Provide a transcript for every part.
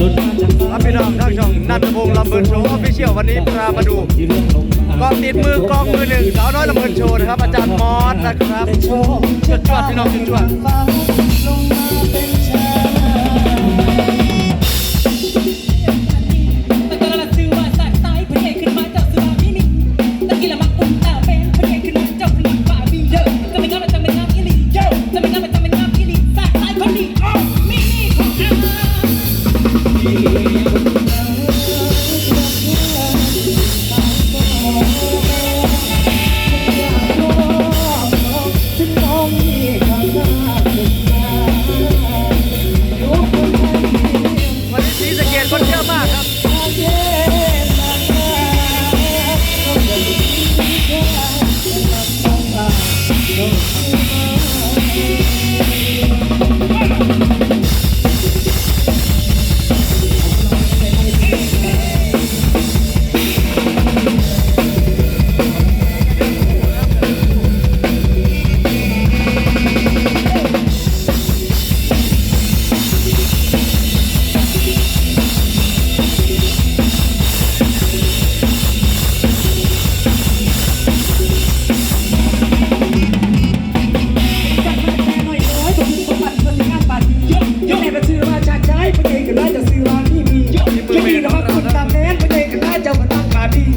ครับพี่น้องทางช่องนันทพงศ์ลำเบิร์นโชว์ออฟฟิเชียลวันนี้พามาดูกองติดมือกองมือหนึ่งสาวน้อยลำเบิร์นโชว์นะครับ อาจารย์มอสนะครับจวดจวดพี่น้องจวดจวด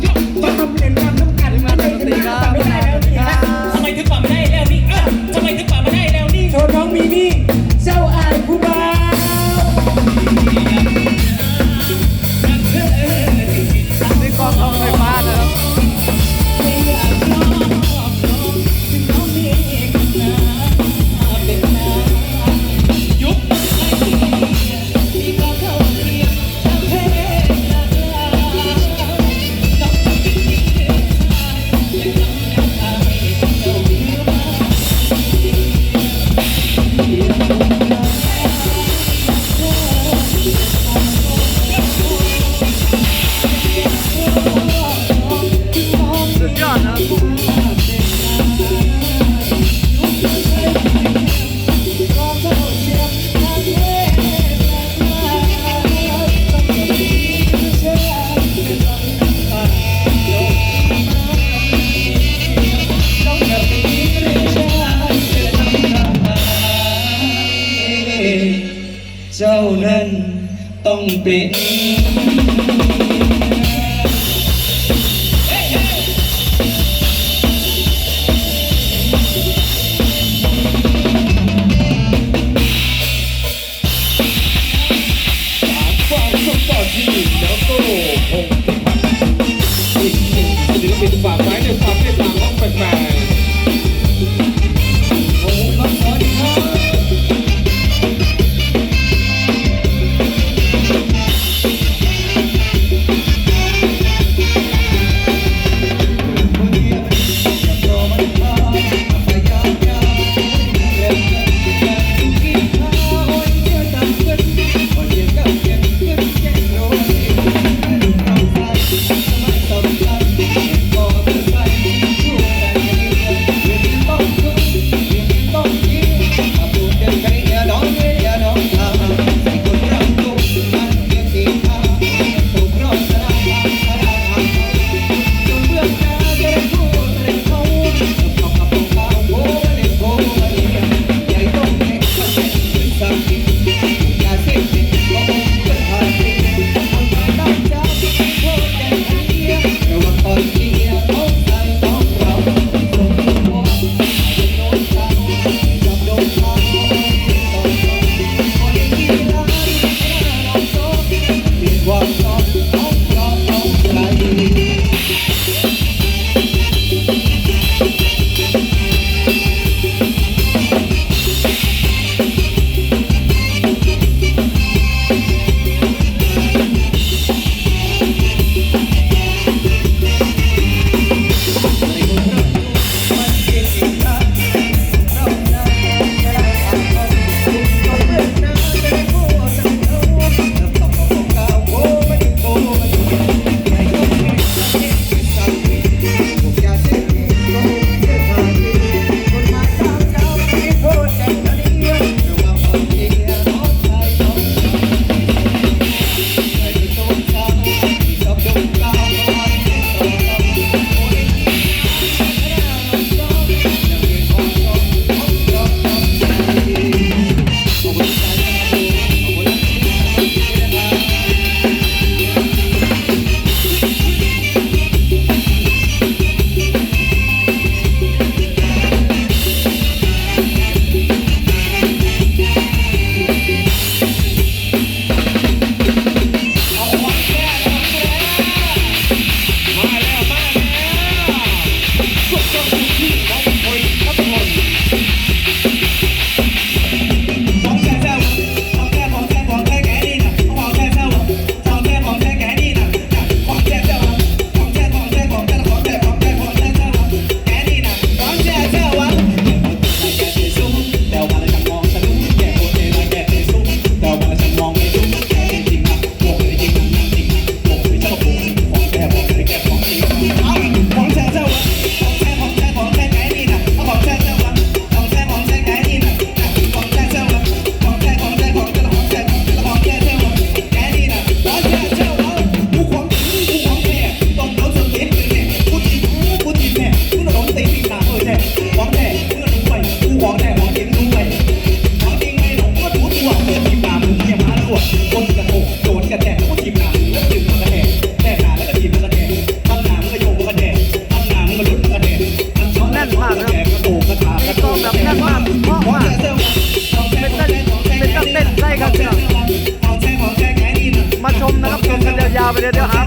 ต้องทำเรียนมาต้องการมาเรียนมาแต่ไม่ได้ ต้องเป็น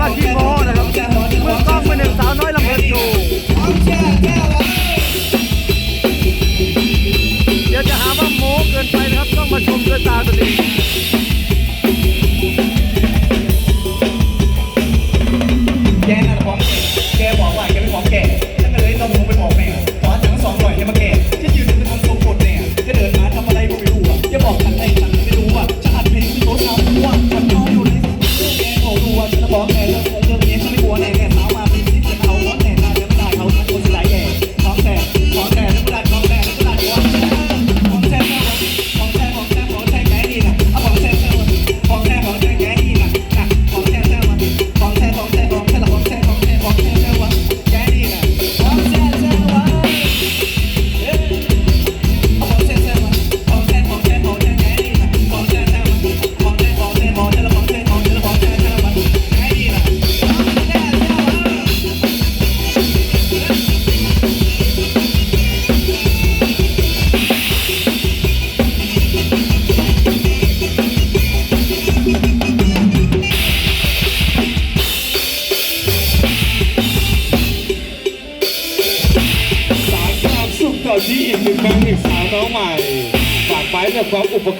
าขี้โม้นะครับมือกล้องเป็นหนึ่งสาวน้อยลำเพลินอยู่เดี๋ยวจะหาว่าโม้เกินไปนะครับต้องมาชมด้วยตาตัวเองแกนะของแกบอกว่าแกเป็นของแกฉันก็เลยต้องลงไปบอกแม่ขอทั้งสองหน่อยอย่มาแก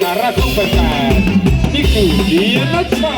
าระของแฟนๆนี่คือเดียนัชชา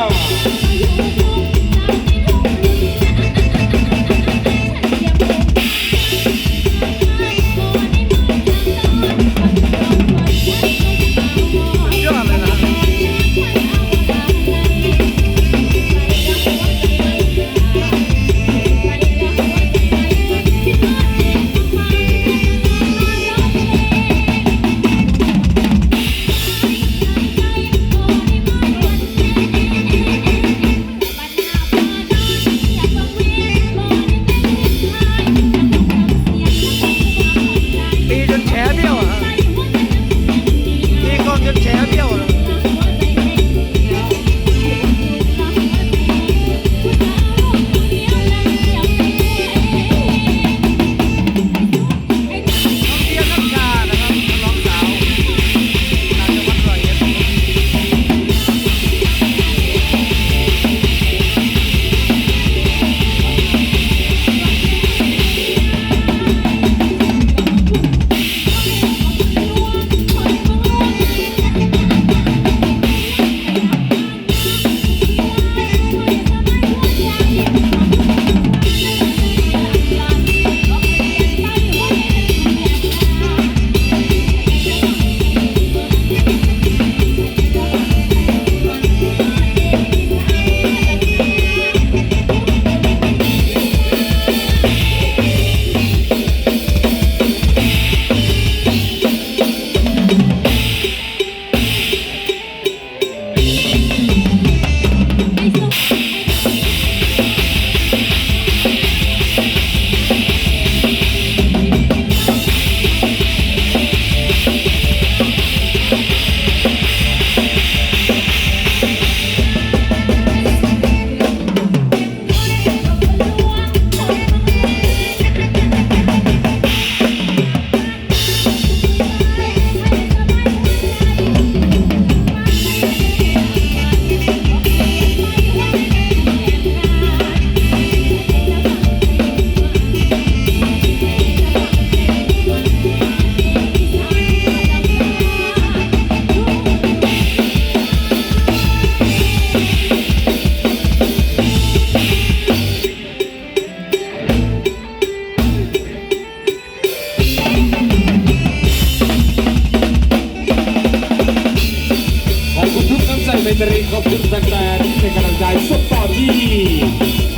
แฟนๆที่เป็นกำลังใจสุดตอนที่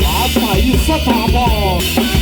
อาศัยสถาพน